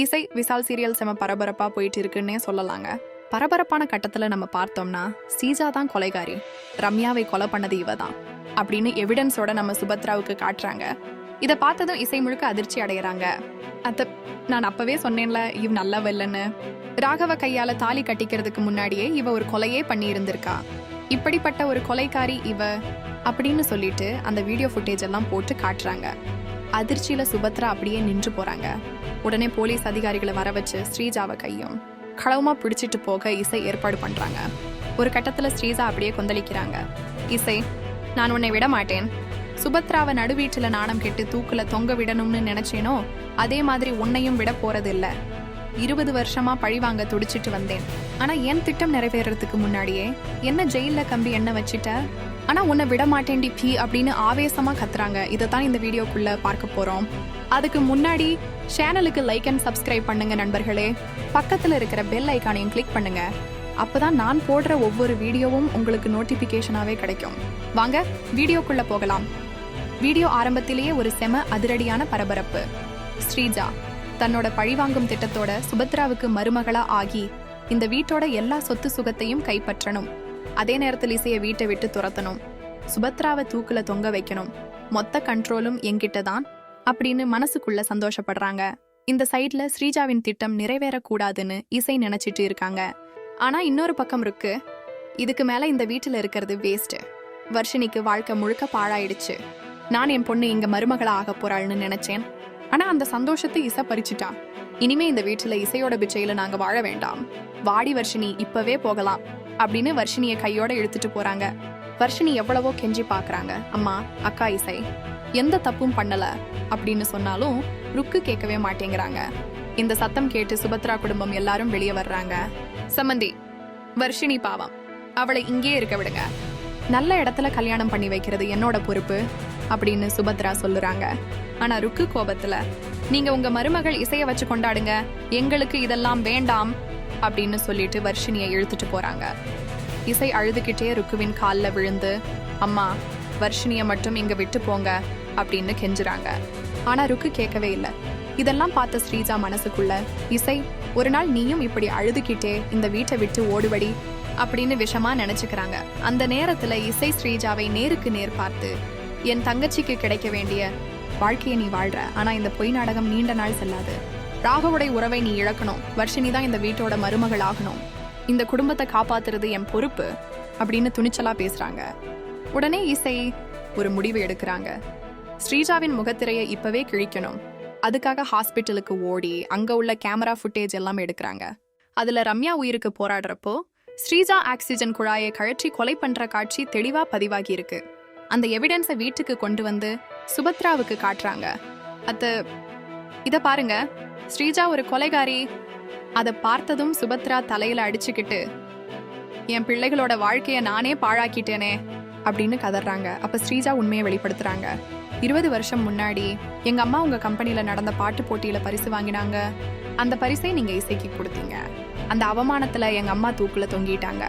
இசை விசால் சீரியல் செம பரபரப்பாக போயிட்டு இருக்குன்னே சொல்லலாங்க. பரபரப்பான கட்டத்தில் நம்ம பார்த்தோம்னா சீஜா தான் கொலைகாரி. ரம்யாவை கொலை பண்ணது இவ தான். அப்படின்னு எவிடன்ஸோட நம்ம சுபத்ராவுக்கு காட்டுறாங்க. இதை பார்த்ததும் இசை முழுக்க அதிர்ச்சி அடைகிறாங்க அத்த நான் அப்பவே சொன்னேன்ல இவ் நல்லவ இல்லைன்னு. ராகவ கையால தாலி கட்டிக்கிறதுக்கு முன்னாடியே இவ ஒரு கொலையே பண்ணி இருந்திருக்கா இப்படிப்பட்ட ஒரு கொலைக்காரி இவ அப்படின்னு சொல்லிட்டு அந்த வீடியோ ஃபுட்டேஜ் எல்லாம் போட்டு காட்டுறாங்க. அதிர்ச்சியில சுபத்ரா அப்படியே நின்று போறாங்க. உடனே போலீஸ் அதிகாரிகளை வர வச்சு ஸ்ரீஜாவை கையும் களவுமா பிடிச்சிட்டு போக இசை ஏற்பாடு பண்றாங்க. ஒரு கட்டத்துல ஸ்ரீஜா அப்படியே கொந்தளிக்கிறாங்க. இசை நான் உன்னை விட மாட்டேன். சுபத்ராவை நடுவீட்டில் நாணம் கெட்டு தூக்குல தொங்க விடணும்னு நினைச்சேனோ அதே மாதிரி உன்னையும் விட போறது இல்ல இருபது வருஷமா பழிவாங்க துடிச்சிட்டு வந்தேன். ஆனா என் திட்டம் நிறைவேறதுக்கு முன்னாடியே? என்ன ஜெயில கம்பி என்ன வச்சிட்ட? ஆனா உன்னை விட மாட்டேன்டி பி அப்படின்னு ஆவேசமா கத்துறாங்க. இதை தான் இந்த வீடியோக்குள்ள பார்க்க போறோம். அதுக்கு முன்னாடி சேனலுக்கு லைக் அண்ட் சப்ஸ்கிரைப் பண்ணுங்க நண்பர்களே. பக்கத்துல இருக்கிற பெல் ஐக்கானையும் கிளிக் பண்ணுங்க. அப்பதான் நான் போடுற ஒவ்வொரு வீடியோவும் உங்களுக்கு நோட்டிபிகேஷனாவே கிடைக்கும். வாங்க வீடியோக்குள்ள போகலாம். வீடியோ ஆரம்பத்திலேயே ஒரு செம அதிரடியான பரபரப்பு. ஸ்ரீஜா தன்னோட பழிவாங்கும் திட்டத்தோட சுபத்ராவுக்கு மருமகளா ஆகி இந்த வீட்டோட எல்லா சொத்து சுகத்தையும் கைப்பற்றணும். அதே நேரத்தில் இசையை வீட்டை விட்டு துரத்தணும். சுபத்ராவை தூக்குல தொங்க வைக்கணும். மொத்த கண்ட்ரோலும் என்கிட்ட தான் அப்படின்னு மனசுக்குள்ள சந்தோஷப்படுறாங்க. இந்த சைட்ல ஸ்ரீஜாவின் திட்டம் நிறைவேறக்கூடாதுன்னு இசை நினைச்சிட்டு இருக்காங்க. ஆனா இன்னொரு பக்கம் இருக்கு. இதுக்கு மேல இந்த வீட்டுல இருக்கிறது வேஸ்ட் வர்ஷினிக்கு வாழ்க்கை முழுக்க பாழாயிடுச்சு. நான் என் பொண்ணு இங்க மருமகளா ஆக போறாள்னு நினைச்சேன். ஆனா அந்த சந்தோஷத்தை இசை பறிச்சுட்டா. இனிமே இந்த வீட்டுல இசையோட பிச்சையில நாங்க வாழ வேண்டாம். வாடி வர்ஷினி இப்பவே போகலாம். அப்படின்னு வர்ஷினியை கையோட இழுத்துட்டு போறாங்க. வர்ஷினி எவ்வளவோ கெஞ்சி பாக்குறாங்க. அம்மா அக்கா இசை எந்த தப்பும் பண்ணல அப்படின்னு சொன்னாலும் ருக்கு கேட்கவே மாட்டேங்கிறாங்க. இந்த சத்தம் கேட்டு சுபத்ரா குடும்பம் எல்லாரும் வெளியே வர்றாங்க. சம்மந்தி வர்ஷினி பாவம். அவளை இங்கே இருக்க விடுங்க. நல்ல இடத்துல கல்யாணம் பண்ணி வைக்கிறது என்னோட பொறுப்பு அப்படின்னு சுபத்ரா சொல்லுறாங்க. ஆனா ருக்கு கோபத்துல நீங்க உங்க மருமகள் இசைய வச்சு கொண்டாடுங்க. எங்களுக்கு இதெல்லாம் வேண்டாம். அப்படின்னு சொல்லிட்டு வர்ஷினியை இழுத்துட்டு போறாங்க. இசை அழுதுகிட்டே ருக்குவின் கால்ல விழுந்து அம்மா வர்ஷினியை மட்டும் இங்க விட்டு போங்க அப்படின்னு கெஞ்சுறாங்க. ஆனா ருக்கு கேட்கவே இல்லை. இதெல்லாம் பார்த்த ஸ்ரீஜா மனசுக்குள்ள இசை ஒரு நாள் நீயும் இப்படி அழுதுகிட்டே இந்த வீட்டை விட்டு ஓடுவடி அப்படின்னு விஷமா நினைச்சுக்கிறாங்க. அந்த நேரத்துல இசை ஸ்ரீஜாவை நேருக்கு நேர் பார்த்து என் தங்கச்சிக்கு கிடைக்க வேண்டிய வாழ்க்கையை நீ வாழ்ற ஆனா இந்த பொய் நாடகம் நீண்ட நாள் செல்லாது. ராகவுடைய உறவை நீ இழக்கணும். வர்ஷினி தான் இந்த வீட்டோட மருமகள் ஆகணும் இந்த குடும்பத்தை காப்பாத்துறது என் பொறுப்பு அப்படின்னு துணிச்சலா பேசுறாங்க. உடனே இசை ஒரு முடிவு எடுக்கிறாங்க. ஸ்ரீஜாவின் முகத்திரையை இப்பவே கிழிக்கணும். அதுக்காக ஹாஸ்பிட்டலுக்கு ஓடி அங்க உள்ள கேமரா ஃபுட்டேஜ் எல்லாம் எடுக்கிறாங்க. அதுல ரம்யா உயிருக்கு போராடுறப்போ ஸ்ரீஜா ஆக்சிஜன் குழாயை கழற்றி கொலை பண்ற காட்சி தெளிவா பதிவாகி இருக்கு. அந்த எவிடன்ஸை வீட்டுக்கு கொண்டு வந்து சுபத்ராவுக்கு காட்டுறாங்க. அத்த இத பாருங்க. ஸ்ரீஜா ஒரு கொலைகாரி. அதை பார்த்ததும் சுபத்ரா தலையில அடிச்சுக்கிட்டு என் பிள்ளைகளோட வாழ்க்கையை நானே பாழாக்கிட்டேனே அப்படின்னு கதறாங்க. அப்ப ஸ்ரீஜா உண்மையை வெளிப்படுத்துறாங்க. இருபது வருஷம் முன்னாடி எங்க அம்மா உங்க கம்பெனியில நடந்த பாட்டு போட்டியில பரிசு வாங்கினாங்க. அந்த பரிசை நீங்க இசைக்கு கொடுத்தீங்க. அந்த அவமானத்துல எங்க அம்மா தூக்குல தொங்கிட்டாங்க.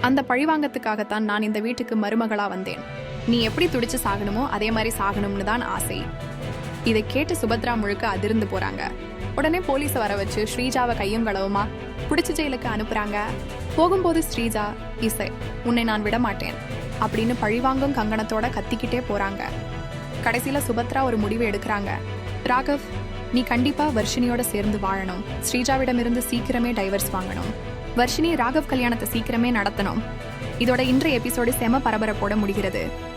அந்த பழிவாங்கத்துக்காகத்தான் நான் இந்த வீட்டுக்கு மருமகளா வந்தேன். நீ எப்படி துடிச்சு சாகணுமோ அதே மாதிரி சாகணும்னு தான் ஆசை. இதை கேட்டு சுபத்ரா முழுக்க அதிர்ந்து போறாங்க. உடனே போலீஸை வர வச்சு ஸ்ரீஜாவை கையும் களவுமா? பிடிச்ச ஜெயிலுக்கு அனுப்புறாங்க. போகும்போது ஸ்ரீஜா இசை உன்னை நான் விட மாட்டேன் அப்படின்னு பழிவாங்கும் கங்கணத்தோட கத்திக்கிட்டே போறாங்க. கடைசியில சுபத்ரா ஒரு முடிவு எடுக்கிறாங்க. ராகவ் நீ கண்டிப்பா வர்ஷினியோட சேர்ந்து வாழணும். ஸ்ரீஜாவிடமிருந்து சீக்கிரமே டைவர்ஸ் வாங்கணும். வர்ஷினி ராகவ் கல்யாணத்தை சீக்கிரமே நடத்தணும். இதோட இன்றைய எபிசோடு செம பரபரப்போட முடிகிறது.